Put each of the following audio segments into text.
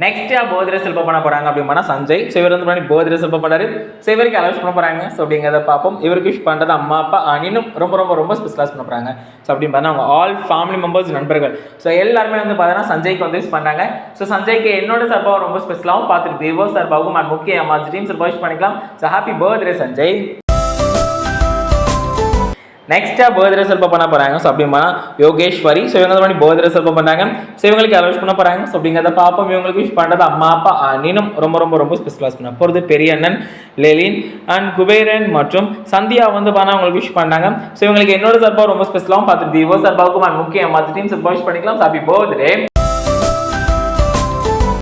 Next யா போதிர சில்பம் பண்ண போகிறாங்க அப்படின்னா சஞ்சய். ஸோ இவர் வந்து பண்ணி போதிர செல்ப பண்ணாரு ஸோ இவருக்கு அலவுஸ் பண்ண போகிறாங்க ஸோ அப்படிங்கிறத பார்ப்போம். இவருக்கு விஷ் பண்ணுறது அம்மா அப்பா அனினும் ரொம்ப ரொம்ப ரொம்ப ஸ்பெஷலாஸ் பண்ண போகிறாங்க ஸோ அப்படின்னு பார்த்தா அவங்க ஆல் ஃபேமிலி மெம்பர்ஸ் நண்பர்கள். ஸோ எல்லாருமே வந்து பார்த்தீங்கன்னா சஞ்சய்க்கு வந்து விஷ் பண்ணாங்க ஸோ சஞ்சய்க்கு என்னோட சார்பாக ரொம்ப ஸ்பெஷலாகவும் பார்த்துட்டு விவோ சார்பாகவும் அண்ட் முக்கிய அம்மா ட்ரீம் சார்பாக விஷ் பண்ணிக்கலாம். So happy birthday Sanjay. நெக்ஸ்ட்டாக பர்த்டே செல்பம் பண்ண போகிறாங்க ஸோ அப்படின்னா யோகேஸ்வரி. ஸோ இவங்க பண்ணி பர்த்டே செல்பம் பண்ணாங்க ஸோ இவங்களுக்கு அலோஸ் பண்ண போகிறாங்க ஸோ அப்படிங்கிறத பார்ப்போம். இவங்களுக்கு விஷ் பண்ணுறது அம்மா அப்பா அண்ணனும் ரொம்ப ரொம்ப ரொம்ப ஸ்பெஷலாக பண்ண போகிறது பெரிய அண்ணன் லெலின் அண்ட் குபேரன் மற்றும் சந்தியா வந்து பார்த்தா அவங்களுக்கு விஷ் பண்ணாங்க. ஸோ இவங்களுக்கு என்னோட சார்பாக ரொம்ப ஸ்பெஷலாகவும் பார்த்துட்டு விவோ சார்பாவுக்கும் அண்ட் முக்கிய மற்ற டீம் சார்பாக விஷ் பண்ணிக்கலாம் ஹாப்பி பர்த்டே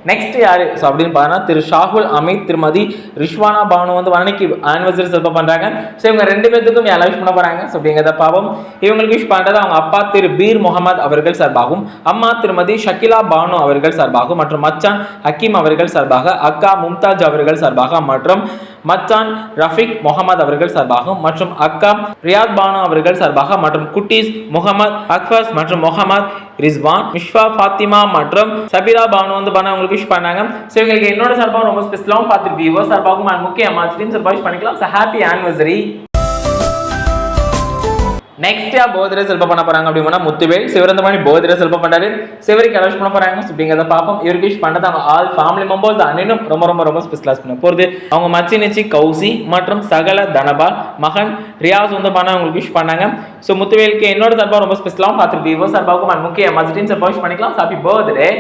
நெக்ஸ்ட் யாரு? ஸோ அப்படின்னு பார்த்தா திரு ஷாகுல் அமித் திருமதி ரிஷ்வானா பானு வந்து வன்னைக்கு ஆனிவர்சரி செல்பம் பண்ணுறாங்க ஸோ இவங்க ரெண்டு பேர்த்துக்கும் யாரை விஷ் பண்ண போகிறாங்க ஸோ அப்படிங்கிறத பாவம் இவங்களுக்கு விஷ் பண்ணுறது அவங்க அப்பா திரு பீர் முகமது அவர்கள் சார்பாகவும் அம்மா திருமதி ஷக்கிலா பானு அவர்கள் சார்பாகும். மற்றும் மச்சான் ஹக்கீம் அவர்கள் சார்பாக அக்கா மும்தாஜ் அவர்கள் சார்பாக மற்றும் மச்சான் ரஃபிக் முகமது அவர்கள் சார்பாகும். மற்றும் அக்கா ரியாத் பானு அவர்கள் சார்பாக மற்றும் குட்டீஸ் முகமது அக்ஃபஸ் மற்றும் முகமது ரிஸ்வான் மிஷ்வா ஃபாத்திமா மற்றும் சபிரா பானு வந்து பண்ண உங்களுக்கு விஷ் பண்ணாங்க. ஸோ இவங்களுக்கு என்னோட சார்பாக ரொம்ப ஸ்பெஷலாகவும் பார்த்துட்டு விவோ சார்பாகவும் நான் முக்கிய அம்மாச்சியும் சார்பாக விஷ் பண்ணிக்கலாம். ஸோ ஹாப்பி ஆனிவர்சரி நெக்ஸ்ட் யா போதிர செல்பம் பண்ண போறாங்க அப்படின்னா முத்துவேல். சிவரந்தமணி போதிரை செல்ப செல்பம் பண்ணாரு சிவருக்கு அலோஸ் பண்ண போறாங்க. அப்படிங்கிறத பார்ப்போம். இவருக்கு விஷ் பண்ணது அவங்க ஆல் ஃபேமிலி மெம்பர்ஸ் அண்ணனும் ரொம்ப ரொம்ப ரொம்ப ஸ்பெஷலாஸ் பண்ண போகிறது அவங்க மச்சி நிச்சி கௌசி மற்றும் சகல தனபால் மகன் ரியாஸ் வந்து பண்ண அவங்களுக்கு விஷ் பண்ணாங்க. ஸோ முத்துவேலுக்கு என்னோட சார்பாக ரொம்ப ஸ்பெஷலாகவும் பார்த்துட்டு விவோ சார்பாகவும் முக்கிய மஸ்டின் சார்பாக விஷ் பண்ணிக்கலாம். ஹாப்பி பர்த்டே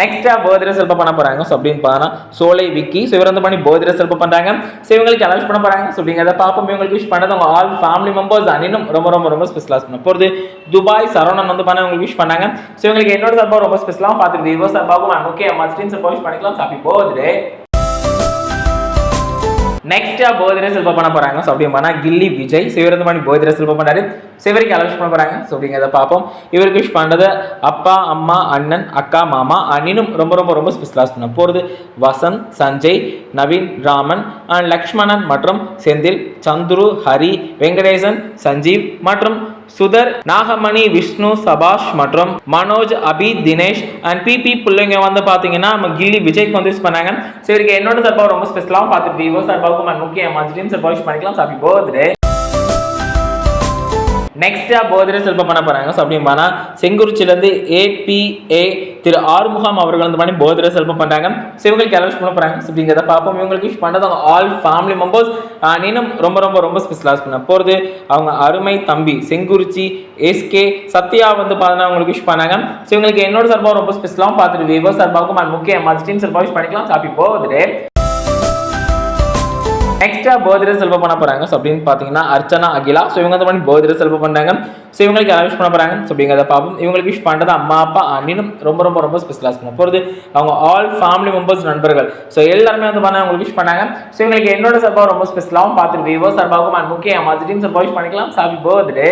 நெக்ஸ்டா போதிர செல்பம் பண்ண போறாங்க. ஸோ அப்படின்னு பார்த்தா சோலை விக்கி ஸோ இவர் வந்து பண்ணி போதிர செல்பம் பண்றாங்க. ஸோ இவங்களுக்கு அலோஸ் பண்ண போறாங்க. ஸோ அப்படிங்கிறத பார்ப்போம். இவங்களுக்கு விஷ் பண்ணது அவங்க ஆல் ஃபேமிலி மெம்பர்ஸ் அனினும் ரொம்ப ரொம்ப ரொம்ப ஸ்பெஷலாக பண்ண போகிறது துபாய் சரவணன் வந்து பண்ண உங்களுக்கு விஷ் பண்ணாங்க. ஸோ இவங்களுக்கு என்னோட சப்பா ரொம்ப ஸ்பெஷலாக பார்த்துருக்கு விவோ சப்பாவும் and முக்கிய மஸ்டின் சார்பாக விஷ் பண்ணிக்கலாம். சாப்பி போதிரே நெக்ஸ்ட்டாக போதிர செல்பம் பண்ண போகிறாங்க ஸோ அப்படி பண்ணால் கில்லி விஜய் சிவரந்து போதிர பர்த்டே செல்பம் பண்ணாரு சிவருக்கு அலோஸ் பண்ண போகிறாங்க ஸோ அப்படிங்கிறத பார்ப்போம். இவருக்கு விஷ் பண்ணுறது அப்பா அம்மா அண்ணன் அக்கா மாமா அண்ணினும் ரொம்ப ரொம்ப ரொம்ப ஸ்பெஷலாக பண்ண போகிறது வசந்த் சஞ்சய் நவீன் ராமன் அண்ட் லக்ஷ்மணன் மற்றும் செந்தில் சந்துரு ஹரி வெங்கடேசன் சஞ்சீவ் மற்றும் சுதர் நாகமணி விஷ்ணு சபாஷ் மற்றும் மனோஜ் அபி தினேஷ் அண்ட் பிபி பிள்ளைங்க வந்து பார்த்தீங்கன்னா நம்ம கில்லி விஜய்க்கு வந்து யூஸ் பண்ணாங்க. சரி இவருக்கு என்னோட சார்பாக ரொம்ப ஸ்பெஷலாக பார்த்துட்டு விவோ சார்பாகவும் and முக்கிய மஜ்ரீம் சார்பாக யூஸ் பண்ணிக்கலாம். ஹாப்பி பர்த்டே நெக்ஸ்ட்டாக போதிரை செல்வம் பண்ண போகிறாங்க ஸோ அப்படின்னு செங்குறிச்சிலேருந்து ஏபிஏ திரு ஆறுமுகம் அவர்கள் வந்து பண்ணி போதிரை செல்வம் பண்ணுறாங்க ஸோ இவங்களுக்கு அலோஸ் பண்ண போகிறாங்க ஸோ அப்படிங்கிறத பார்ப்போம். இவங்களுக்கு விஷ் பண்ணுறது அவங்க ஆல் ஃபேமிலி மெம்பர்ஸ் நீனும் ரொம்ப ரொம்ப ரொம்ப ஸ்பெஷலாக பண்ண போகிறது அவங்க அருமை தம்பி செங்குறிச்சி எஸ்கே சத்யா வந்து பார்த்தீங்கன்னா அவங்களுக்கு விஷ் பண்ணாங்க. ஸோ இவங்களுக்கு என்னோட சார்பாக ரொம்ப ஸ்பெஷலாகவும் பார்த்துட்டு விவோ சார்பாகவும் and முக்கிய மஸ்டின் சார்பாக விஷ் பண்ணிக்கலாம். ஹாப்பி போகுது நெக்ஸ்டா பர்த்டே செல்வம் பண்ண போறாங்க. ஸோ அப்படின்னு பார்த்தீங்கன்னா அர்ச்சனா அகிலா. ஸோ இவங்க வந்து பண்ணி பர்த்டே செல்வம் பண்ணாங்க ஸோ இவங்களுக்கு யாரும் விஷ் பண்ண போறாங்க? ஸோ அப்படிங்கிறத பார்ப்போம். இவங்களுக்கு விஷ் பண்ணுறது அம்மா அப்பா அண்ணினும் ரொம்ப ரொம்ப ரொம்ப ஸ்பெஷலாக பண்ண போகிறது அவங்க ஆல் ஃபேமிலி மெம்பர்ஸ் நண்பர்கள். ஸோ எல்லாருமே வந்து பண்ண அவங்களுக்கு விஷ் பண்ணாங்க. ஸோ இவங்களுக்கு என்னோட சார்பாக ரொம்ப ஸ்பெஷலாகவும் பார்த்துட்டு விவோ சார்பாகவும் அண்ட் முக்கிய மஸ்டின் சார்பாக விஷ் பண்ணிக்கலாம். சாப்பி பர்த்டே